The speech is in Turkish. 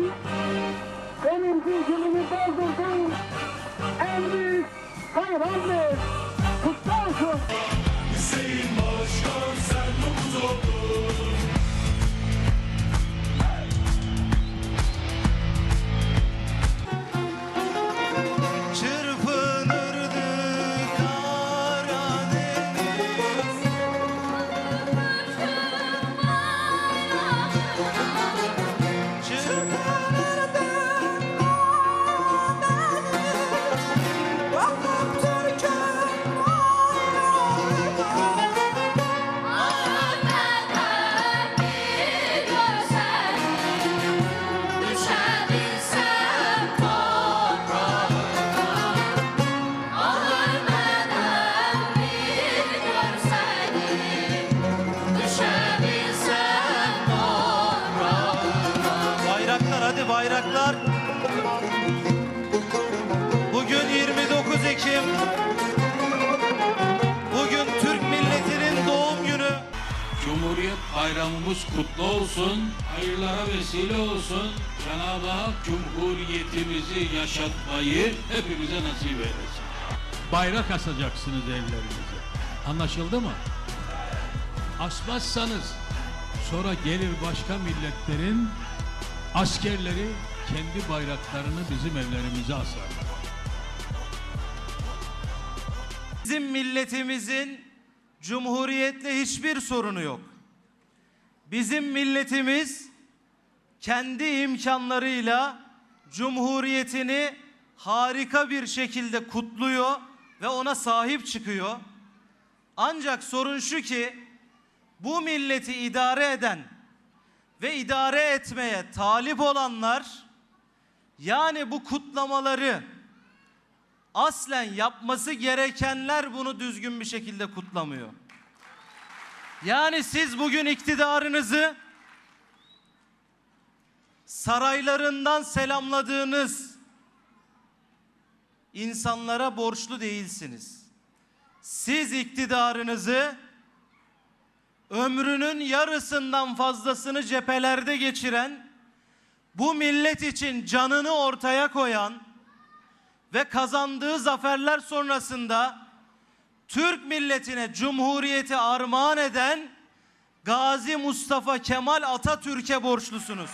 Sen benim zincirimi bozdurdun. En büyük hayrandır. Kutlu olsun. Hüseyin Başkan sen mumuz oldun. Bayramımız kutlu olsun, hayırlara vesile olsun. Cenab-ı Hak Cumhuriyetimizi yaşatmayı hepimize nasip eylesin. Bayrak asacaksınız evlerinize. Anlaşıldı mı? Asmazsanız sonra gelir başka milletlerin askerleri kendi bayraklarını bizim evlerimize asarlar. Bizim milletimizin cumhuriyetle hiçbir sorunu yok. Bizim milletimiz kendi imkanlarıyla cumhuriyetini harika bir şekilde kutluyor ve ona sahip çıkıyor. Ancak sorun şu ki bu milleti idare eden ve idare etmeye talip olanlar yani bu kutlamaları aslen yapması gerekenler bunu düzgün bir şekilde kutlamıyor. Yani siz bugün iktidarınızı saraylarından selamladığınız insanlara borçlu değilsiniz. Siz iktidarınızı ömrünün yarısından fazlasını cephelerde geçiren, bu millet için canını ortaya koyan, ve kazandığı zaferler sonrasında Türk milletine cumhuriyeti armağan eden Gazi Mustafa Kemal Atatürk'e borçlusunuz.